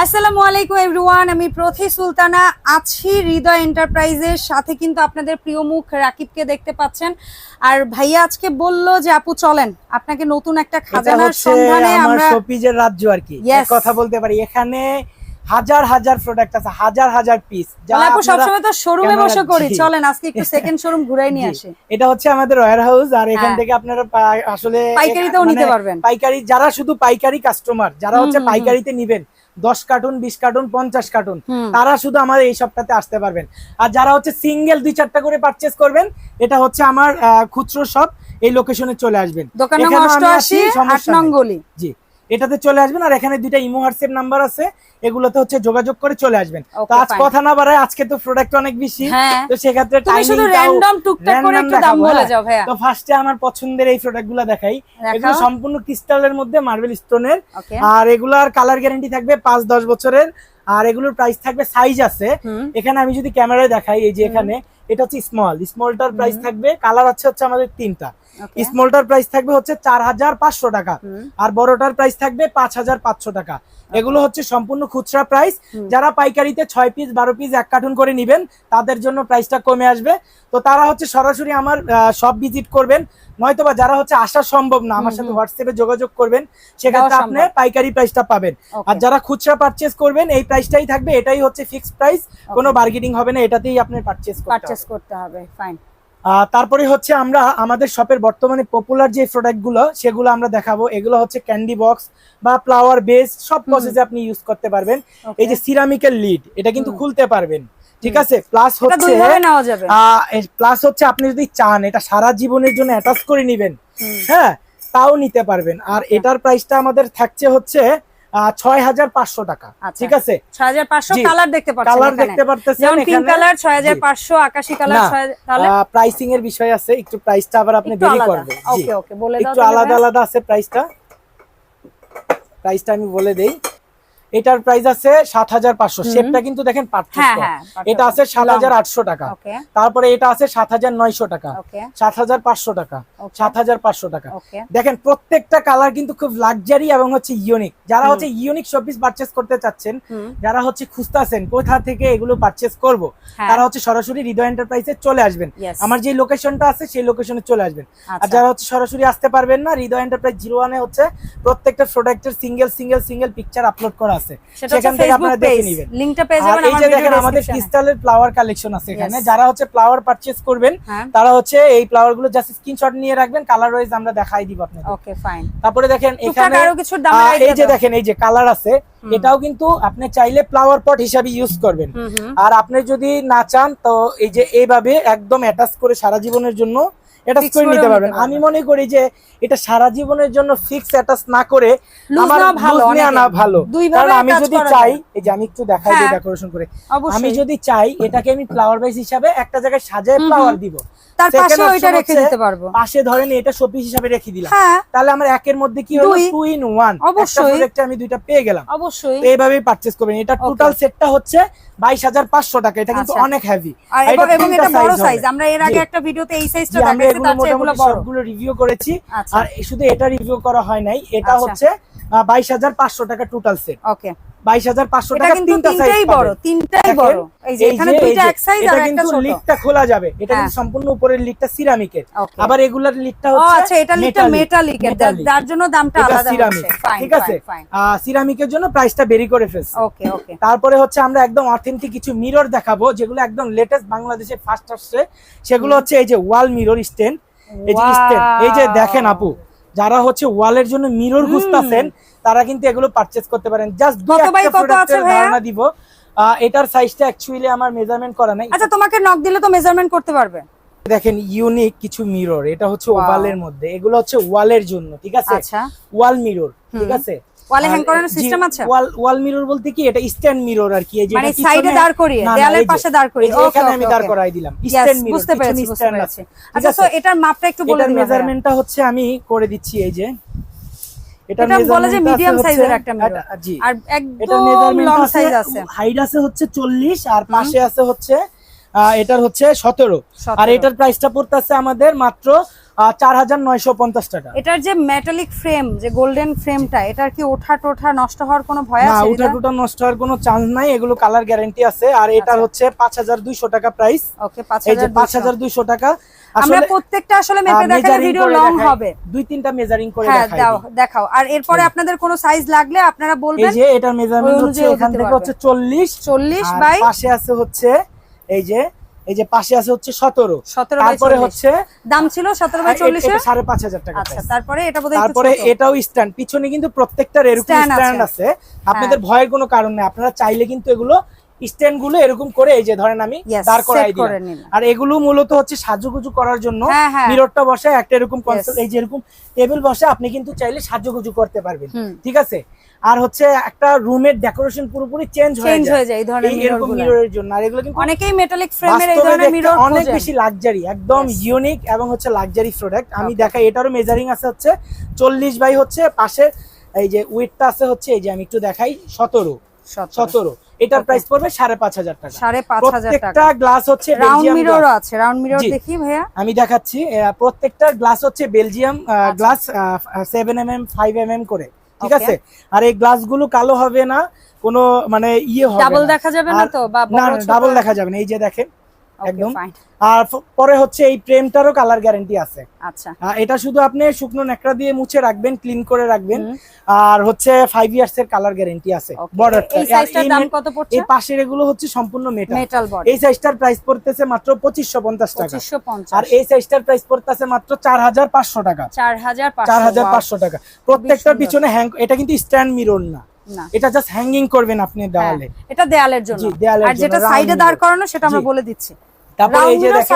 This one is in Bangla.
আসসালামু আলাইকুম এভরিওয়ান আমি প্রথি সুলতানা। আছি হৃদয় এন্টারপ্রাইজের সাথে কিন্তু আপনাদের প্রিয় মুখ রাকিবকে দেখতে পাচ্ছেন। আর ভাইয়া আজকে বলল যে আপু চলেন। আপনাকে নতুন একটা খাজানার সন্ধানে আমরা শোপিজের রাজ্য আর কি। কথা বলতে পারি এখানে হাজার হাজার প্রোডাক্ট আছে হাজার হাজার পিস আপু সবসময় তো শোরুমে বসে করি। চলেন আজকে একটু সেকেন্ড শোরুম ঘুরাই নিয়ে আসি। এটা হচ্ছে আমাদের ওয়্যার হাউস আর এখান হ্যাঁ। থেকে আপনারা আসলে পাইকারিতেও মানে নিতে পারবেন। পাইকারি যারা শুধু পাইকারি কাস্টমার যারা হচ্ছে। পাইকারিতে নিবেন দশ কার্টুন বিশ কার্টুন পঞ্চাশ কার্টুন তারা শুধু আমার এই সপ্তাহে আসতে পারবেন। আর যারা হচ্ছে সিঙ্গেল দুই চারটা করে পারচেস করবেন এটা হচ্ছে আমার খুচরো সব এই লোকেশনে চলে আসবেন। দোকান জি। এটাতে চলে আসবেন আর এখানে দুইটা ইমো হোয়াটসঅ্যাপ নাম্বার আছে এগুলোতে হচ্ছে যোগাযোগ করে চলে আসবেন। তো আজ কথা না বাড়ায় আজকে তো প্রোডাক্ট অনেক বেশি হ্যাঁ। তো সেক্ষেত্রে তুমি শুধু র্যান্ডম টুকটাক করে একটু দাম বলে হ্যাঁ। যাও ভাইয়া। তো ফার্স্টে আমার পছন্দের এই প্রোডাক্টগুলো দেখাই। এগুলো সম্পূর্ণ ক্রিস্টালের মধ্যে মার্বেল স্টোনের আর এগুলার কালার গ্যারান্টি থাকবে পাঁচ দশ বছরের। আর এগুলোর প্রাইস থাকবে সাইজ আছে। এখানে আমি যদি ক্যামেরায় দেখাই এই যে এখানে এটা হচ্ছে স্মল স্মলটার প্রাইস থাকবে কালার আছে হচ্ছে আমাদের তিনটা। স্মলটার প্রাইস থাকবে হচ্ছে চার হাজার পাঁচশো টাকা। আর বড়টার প্রাইস থাকবে পাঁচ হাজার পাঁচশো টাকা। এগুলো হচ্ছে সম্পূর্ণ খুচরা প্রাইস যারা পাইকারিতে ছয় পিস বারো পিস এক কার্টুন করে নিবেন তাদের জন্য প্রাইসটা কমে আসবে। তো তারা হচ্ছে সরাসরি আমার সব ভিজিট করবেন। নয়তো বা যারা হচ্ছে আসা সম্ভব না আমার সাথে হোয়াটসঅ্যাপে যোগাযোগ করবেন সেক্ষেত্রে আপনি পাইকারি প্রাইসটা পাবেন। আর যারা খুচরা পারচেস করবেন এই প্রাইসটাই থাকবে এটাই হচ্ছে ফিক্সড প্রাইস কোনো বার্গেনিং হবে না এটাতেই আপনি পারচেস করতে পারচেস হবে। করতে হবে ফাইন তারপরে হচ্ছে আমরা আমাদের শপের বর্তমানে পপুলার যে প্রোডাক্টগুলো সেগুলো আমরা দেখাবো। এগুলো হচ্ছে ক্যান্ডি বক্স বা ফ্লাওয়ার বেস সব। প্রসেসে আপনি ইউজ করতে পারবেন। এই যে সিরামিকের লিড এটা কিন্তু খুলতে পারবেন। ঠিক আছে? প্লাস হচ্ছে প্লাস হচ্ছে আপনি যদি চান এটা সারা জীবনের জন্য অ্যাটাচ করে নিবেন। হ্যাঁ তাও নিতে পারবেন। আর এটার প্রাইসটা আমাদের থাকছে হচ্ছে ছয় হাজার পাঁচশো টাকা। আচ্ছা। ঠিক আছে? ছয় হাজার পাঁচশো কালার দেখতে পাচ্ছেন কালার দেখতে পারতেছেন যেমন পিঙ্ক কালার ছয় হাজার পাঁচশো আকাশি কালার প্রাইসিং এর বিষয় আছে একটু প্রাইসটা আবার আপনি একটু বেরি করবেন। ওকে ওকে বলে দাও একটু আলাদা আলাদা আছে প্রাইসটা প্রাইসটা আমি বলে দেই। এটার প্রাইস আছে সাত হাজার পাঁচশো। শেপটা কিন্তু দেখেন হ্যাঁ পার্থক্য। হ্যাঁ এটা আছে সাত হাজার আটশো টাকা। তারপরে এটা আছে সাত হাজার নয়শো টাকা। সাত হাজার পাঁচশো টাকা। সাত হাজার পাঁচশো টাকা। দেখেন প্রত্যেকটা কালার কিন্তু খুব লাক্সারি এবং হচ্ছে ইউনিক যারা হচ্ছে ইউনিক শপিস পারচেস করতে চাচ্ছেন যারা হচ্ছে খুঁজতেছেন কোথা থেকে এগুলো পারচেস করব? হ্যাঁ। তারা হচ্ছে সরাসরি হৃদয় এন্টারপ্রাইজে চলে আসবেন। আমার যে লোকেশনটা আছে সেই লোকেশনে চলে আসবেন। আর আচ্ছা। যারা হচ্ছে সরাসরি আসতে পারবেন না হৃদয় এন্টারপ্রাইজ জিরো ওয়ানে হচ্ছে প্রত্যেকটা প্রোডাক্টের single single single picture upload করা আছে। সেখান থেকে আপনারা দেখে নেবেন। লিংকটা পেয়ে যাবেন এই যে দেখেন আমাদের ক্রিস্টালের ফ্লাওয়ার কালেকশন আছে এখানে। যারা হচ্ছে ফ্লাওয়ার পারচেজ করবেন হ্যাঁ। তারা হচ্ছে এই ফ্লাওয়ারগুলো জাস্ট স্ক্রিনশট নিয়ে রাখবেন কালার ওয়াইজ আমরা দেখাই দিব আপনাদের। ওকে ফাইন তারপরে দেখেন এখানে আরও কিছুর দাম এই যে দেখেন এই যে কালার আছে এটাও কিন্তু আপনি চাইলে ফ্লাওয়ার পট হিসাবে ইউজ করবেন। আর আপনি যদি না চান তো এই যে এইভাবে একদম অ্যাটাচ করে সারা জীবনের জন্য করে নিতে পারবেন। আমি মনে করি যে এটা সারা জীবনের জন্য ফিক্স অ্যাটাচ না করে আমার ভালো। না ভালো। কারণ আমি যদি চাই এই যে আমি একটু দেখাই দিই হ্যাঁ। ডেকোরেশন করে। আমি যদি চাই এটাকে আমি ফ্লাওয়ার বেস হিসাবে একটা জায়গায় সাজায় ফ্লাওয়ার দিব। তার পাশে ওইটা রেখে দিতে পারব। পাশে ধরেন এটা শোপিস হিসাবে রেখে দিলাম। হ্যাঁ। তাহলে আমার একের মধ্যে কি হলো? দুই। টু ইন ওয়ান অবশ্যই। প্রোডাক্টে আমি দুইটা পেয়ে গেলাম। অবশ্যই। এইভাবেই পারচেজ করবেন। এটা টোটাল সেটটা হচ্ছে বাইশ হাজার পাঁচশো টাকা। এটা কিন্তু আচ্ছা। অনেক হেভি এবং এটা বড় সাইজ আমরা এর আগে। একটা ভিডিওতে এই সাইজটা দেখাইছি এগুলো মোটামুটি সবগুলো রিভিউ করেছি। আচ্ছা। আর শুধু এটা রিভিউ করা হয় নাই এটা আচ্ছা। হচ্ছে বাইশ হাজার পাঁচশো টাকা টোটাল সেট ওকে বাইশ হাজার পাঁচশো এটা টাকা তিনটা সাইজ বড় তিনটাই বড়। এই যে এখানে দুইটা এক সাইজ আর একটা ছোট। লিডটা খোলা যাবে। এটা কিন্তু হ্যাঁ। সম্পূর্ণ উপরের সিরামিকের আবার রেগুলার ও আচ্ছা এটা যার জন্য দামটা আলাদা সিরামিক ঠিক আছে? সিরামিকের জন্য প্রাইসটা বেরি করে ফেলছে। ওকে ওকে তারপরে হচ্ছে আমরা একদম অথেন্টিক কিছু মিরর দেখাবো যেগুলো একদম লেটেস্ট বাংলাদেশে ফার্স্ট আসছে। সেগুলো হচ্ছে এই যে ওয়াল মিরর স্ট্যান্ড এই যে স্ট্যান্ড এই যে দেখেন আপু যারা হচ্ছে ওয়ালের জন্য মিরর। খুঁজতেছেন তারা কিন্তু এগুলো পারচেজ করতে পারেন। জাস্ট? ধারণা দিব। এটার সাইজটা অ্যাকচুয়ালি আমার মেজারমেন্ট করা নাই। আচ্ছা তোমাকে নক দিলে তো মেজারমেন্ট করতে পারবে। দেখেন ইউনিক কিছু মিরর এটা হচ্ছে. ওভালের মধ্যে। এগুলো হচ্ছে ওয়ালের জন্য ঠিক আছে? আচ্ছা। ওয়াল মিরর ঠিক আছে? ওয়ালে হ্যাং করানোর সিস্টেম আছে? ওয়াল ওয়াল মিরর বলতে কি এটা স্ট্যান্ড মিরর আর কি এই যে মানে সাইডে দাঁড় করিয়ে দেয়ালের পাশে দাঁড় করিয়ে। এখানে আমি দাঁড় করাই দিলাম। স্ট্যান্ড মিরর বুঝতে পেরেছি বুঝতে পেরেছি। আচ্ছা তো এটার মাপটা একটু বলে দিবা মেজারমেন্টটা হচ্ছে আমি করে দিচ্ছি এই যে এটা বলে যে মিডিয়াম আছে সাইজের হচ্ছে- একটা মিরর আর এটার একদম মেজারমেন্ট লং আছে সাইজ আছে। হাইট আছে হচ্ছে 40 আর পাশে আছে হচ্ছে আহ, এটার হচ্ছে 17 আর 17 এটার প্রাইসটা পড়তেছে আমাদের মাত্র চার হাজার নয়শো পঞ্চাশ টাকা। এটার যে মেটালিক ফ্রেম যে গোল্ডেন ফ্রেমটা এটার কি ওঠা টোঠা নষ্ট হওয়ার কোনো ভয় না আছে উঠা টুটা নষ্ট হওয়ার কোনো চান্স নাই এগুলো কালার গ্যারান্টি আছে। আর এটার আচ্ছা। হচ্ছে পাঁচ হাজার দুইশো টাকা প্রাইস ওকে পাঁচ এই যে হাজার পাঁচ হাজার দুইশো টাকা। আমরা আসলে প্রত্যেকটা আসলে মেপে দেখালে ভিডিও লং হবে দুই তিনটা মেজারিং করে হ্যাঁ দেখাই। দাও দেখাও। আর এরপরে আপনাদের কোনো সাইজ লাগলে আপনারা এই বলবেন। যে এটার মেজারমেন্ট হচ্ছে এখান থেকে হচ্ছে চল্লিশ। চল্লিশ আর বাই পাশে আছে হচ্ছে এই যে এই যে পাশে আছে হচ্ছে সতেরো। সতেরো তারপরে হচ্ছে দাম ছিল সতেরো বাই চল্লিশ? সাড়ে পাঁচ হাজার টাকা আচ্ছা তারপরে এটা তারপরে এটাও স্ট্যান্ড পিছনে কিন্তু প্রত্যেকটা এরকম স্ট্যান্ড আছে। আপনাদের ভয়ের কোনো কারণ নেই। আপনারা চাইলে কিন্তু এগুলো স্ট্যান্ডগুলো এরকম করে এই যে ধরেন আমি দাঁড় করাই নিলাম। আর এগুলো মূলত হচ্ছে সাজুগুজু করার জন্য। হ্যাঁ, হ্যাঁ। মিররটা বসে একটা এরকম Yes. এই যে এরকম টেবিল বসে আপনি কিন্তু চাইলে সাজুগুজু করতে পারবেন। ঠিক আছে? আর হচ্ছে একটা রুমের ডেকোরেশন পুরোপুরি চেঞ্জ হয়ে যায়। এই ধরনের এরকম মিররের জন্য। আর এগুলো কিন্তু অনেকেই মেটালিক ফ্রেমের এই ধরনের মিরর অনেক বেশি লাক্সারি একদম ইউনিক এবং হচ্ছে লাক্সারি প্রোডাক্ট আমি. দেখাই এটারও মেজারিং আছে হচ্ছে চল্লিশ বাই হচ্ছে পাশে। এই যে উইথটা আছে হচ্ছে এই যে আমি একটু দেখাই সতেরো। সতেরো। এটার প্রাইস পড়বে সাড়ে পাঁচ হাজার টাকা। সাড়ে পাঁচ হাজার টাকা। প্রত্যেকটা গ্লাস হচ্ছে রাউন্ড মিরর আছে রাউন্ড মিরর দেখি ভাইয়া। আমি দেখাচ্ছি প্রত্যেকটা গ্লাস হচ্ছে Belgium. Glass seven M M five M M করে। ঠিক আছে? আর এই গ্লাসগুলো কালো হবে না কোনো মানে ইয়ে হবে ডাবল দেখা যাবে না তো? বা ডাবল দেখা যাবে না। এই যে দেখেন একদম। আর পরে হচ্ছে এই ফ্রেমটারও কালার গ্যারান্টি আছে। আচ্ছা। এটা শুধু আপনি শুকনো নেকড়া দিয়ে মুছে রাখবেন ক্লিন করে রাখবেন। আর হচ্ছে ফাইভ ইয়ার্স এর কালার গ্যারান্টি আছে. বর্ডারটা এই সাইজটার দাম কত পড়ছে? এই পাশের এগুলো হচ্ছে সম্পূর্ণ মেটাল মেটাল বডি এই সাইজটার প্রাইস পড়তেছে মাত্র পঁচিশশো পঞ্চাশ টাকা। পঁচিশশো আর এই সাইজটার প্রাইস পড়তেছে মাত্র চার হাজার পাঁচশো টাকা। চার হাজার চার হাজার wow. পাঁচশো টাকা প্রত্যেকটার পিছনে হ্যাং এটা কিন্তু স্ট্যান্ড মিরর না। না। এটা জাস্ট হ্যাঙ্গিং করবেন আপনি দেওয়ালে। হ্যাঁ, এটা দেয়ালের জন্য। আর যেটা সাইডে দাঁড় করানো সেটা আমরা বলে দিচ্ছি। তারপরে এই যে দেখেন